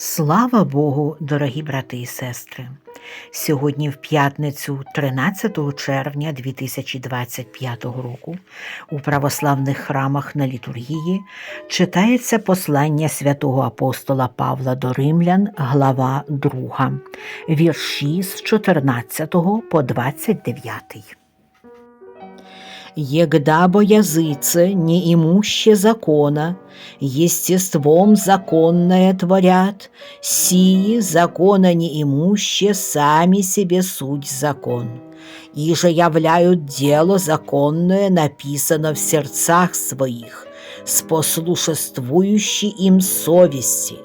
Слава Богу, дорогі брати і сестри! Сьогодні, в п'ятницю, 13 червня 2025 року, у православних храмах на літургії читається послання святого апостола Павла до Римлян, глава 2, вірші з 14 по 29. Егда не имуще закона, естеством законное творят, сии закона не имуще сами себе суть закон. И же являют дело законное, написано в сердцах своих, с послушествующей им совести,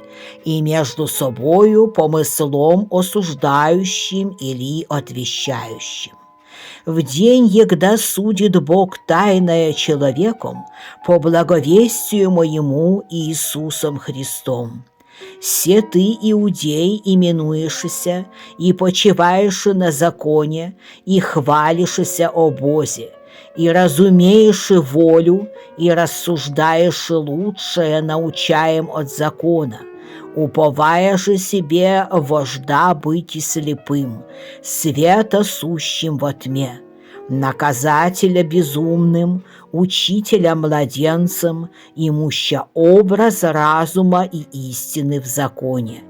и между собою помыслом осуждающим или отвещающим. В день, егда судит Бог тайное человеком, по благовестию моему Иисусом Христом. Се ты, иудей, именуешься, и почиваешь на законе, и хвалишься о Бозе, и разумеешь волю, и рассуждаешь лучшее, научаем от закона – уповая же себе вожда быть и слепым, света сущим во тьме, наказателя безумным, учителя младенцем, имуща образ разума и истины в законе.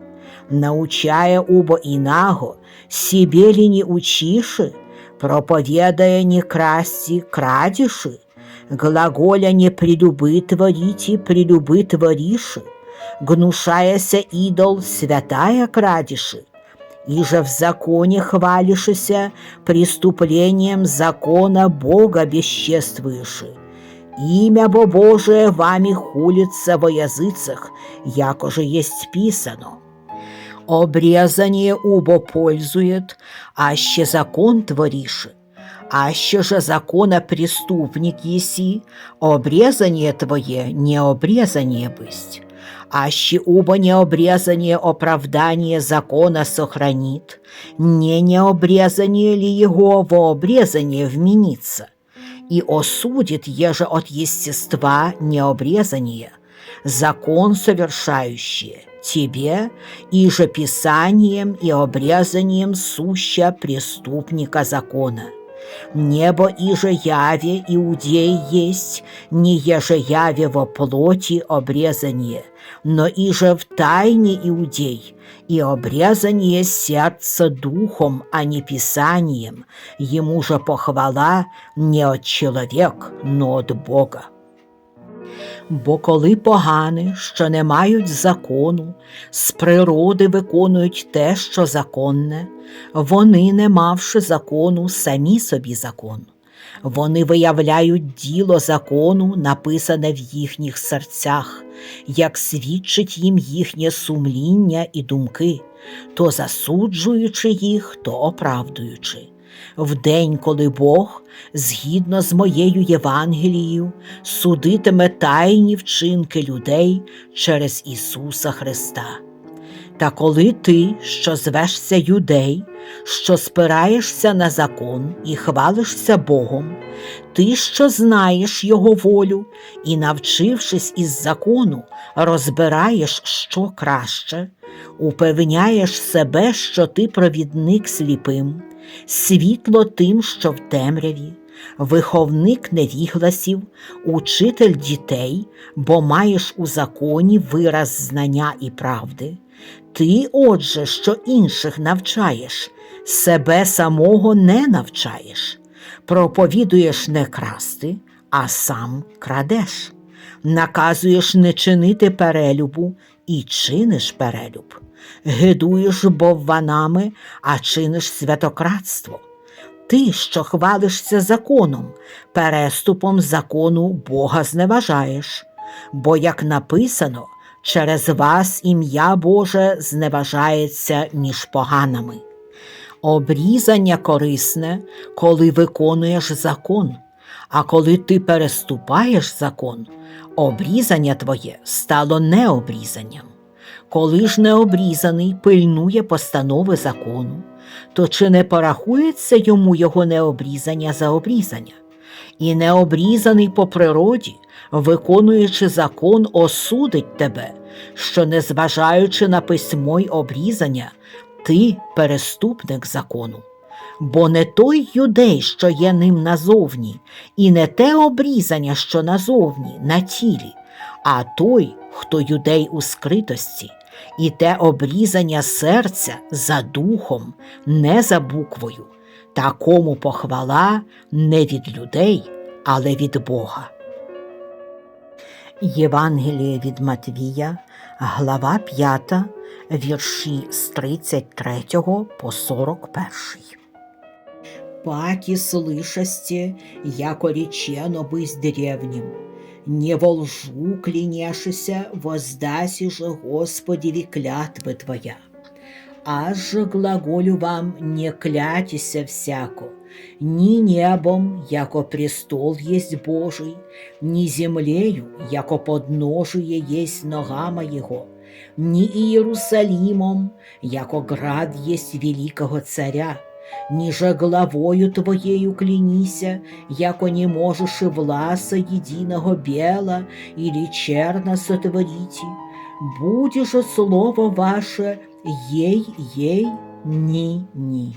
Научая оба инаго, себе ли не учиши, проповедая не красти, крадиши, глаголя не прелюбы творите, прелюбы твориши, гнушаяся идол святая крадиши, и же в законе хвалишься преступлением закона Бога бесчествуешь. Имя Бо Божие вами хулится во языцах, яко же есть писано. Обрезание убо пользует, аще закон творишь, аще же закона преступник еси, обрезание твое не обрезание бысть аще убо необрезание оправдание закона сохранит, не необрезание ли его во обрезание вменится, и осудит еже от естества необрезание, закон совершающее, тебе и же писанием и обрезанием суща преступника закона. Небо и же яве иудей есть, не еже яве во плоти обрезание, но и же в тайне иудей, и обрезание сердца духом, а не писанием, ему же похвала не от человек, но от Бога. Бо коли погани, що не мають закону, з природи виконують те, що законне, вони, не мавши закону, самі собі закон. Вони виявляють діло закону, написане в їхніх серцях, як свідчить їм їхнє сумління і думки, то засуджуючи їх, то оправдуючи в день, коли Бог, згідно з моєю Євангелією, судитиме тайні вчинки людей через Ісуса Христа. Та коли ти, що звешся юдей, що спираєшся на закон і хвалишся Богом, ти, що знаєш Його волю, і, навчившись із закону, розбираєш, що краще, упевняєш себе, що ти провідник сліпим, світло тим, що в темряві, виховник невігласів, учитель дітей, бо маєш у законі вираз знання і правди. Ти, отже, що інших навчаєш, себе самого не навчаєш, проповідуєш не красти, а сам крадеш, наказуєш не чинити перелюбу і чиниш перелюб гидуєш бовванами, а чиниш святократство. Ти, що хвалишся законом, переступом закону Бога зневажаєш, бо, як написано, через вас ім'я Боже зневажається між поганами. Обрізання корисне, коли виконуєш закон, а коли ти переступаєш закон, обрізання твоє стало необрізанням. Коли ж необрізаний пильнує постанови закону, то чи не порахується йому його необрізання за обрізання? І необрізаний по природі виконуючи закон, осудить тебе, що, незважаючи на письмо й обрізання, ти переступник закону. Бо не той юдей, що є ним назовні, і не те обрізання, що назовні, на тілі, а той, хто юдей у скритості, і те обрізання серця за духом, не за буквою, такому похвала не від людей, але від Бога. Євангеліє від Матвія, глава 5, вірші з 33 по 41 Паки слышасте, яко речено быть древним, не во лжу кляняшися, воздаси же Господеви клятвы Твоя. Аж же глаголю вам, не клятися всяко, ни небом, яко престол есть Божий, ни землею, яко подножие есть нога моего, ни Иерусалимом, яко град есть великого царя, ниже главою твоею клянися, яко не можешь и власа единого бела или черно сотворите, же слово ваше ей, ей, ни, ни.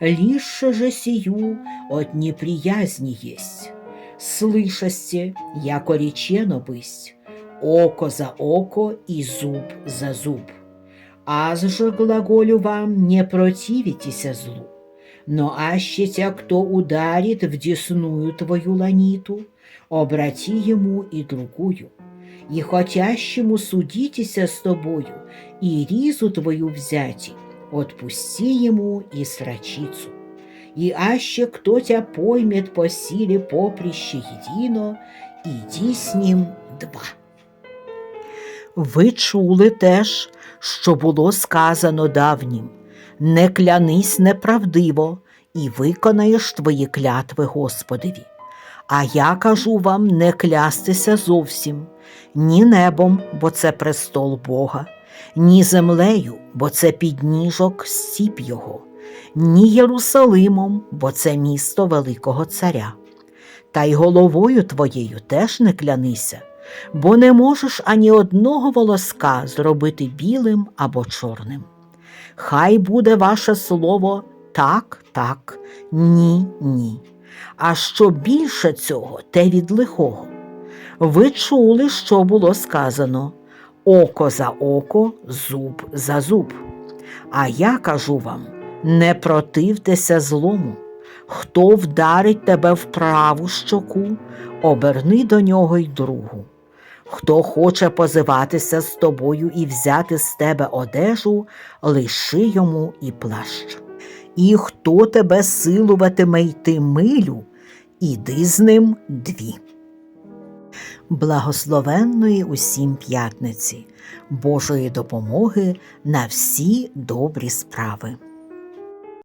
Лише же сию от неприязни есть. Слышасте, яко речено бысть, око за око и зуб за зуб. Аз же глаголю вам, не противитеся злу. Но аще тя, кто ударит в десную твою ланиту, обрати ему и другую. И хотящему судитеся с тобою, и ризу твою взяти, отпусти ему и срачицу. И аще кто тебя поймет по силе поприще едино, иди с ним два. Ви чули теж, що було сказано давнім не клянись неправдиво і виконаєш твої клятви Господеві. А я кажу вам не клястися зовсім, ні небом, бо це престол Бога, ні землею, бо це підніжок стіп Його, ні Єрусалимом, бо це місто Великого Царя. Та й головою твоєю теж не клянися, бо не можеш ані одного волоска зробити білим або чорним. Хай буде ваше слово так, так, ні, ні. А що більше цього, те від лихого. Ви чули, що було сказано око за око, зуб за зуб. А я кажу вам: не противтеся злому. Хто вдарить тебе в праву щоку, оберни до нього й другу. Хто хоче позиватися з тобою і взяти з тебе одежу, лиши йому і плащ. І хто тебе силуватиме йти милю, іди з ним дві. Благословенної усім п'ятниці, Божої допомоги на всі добрі справи.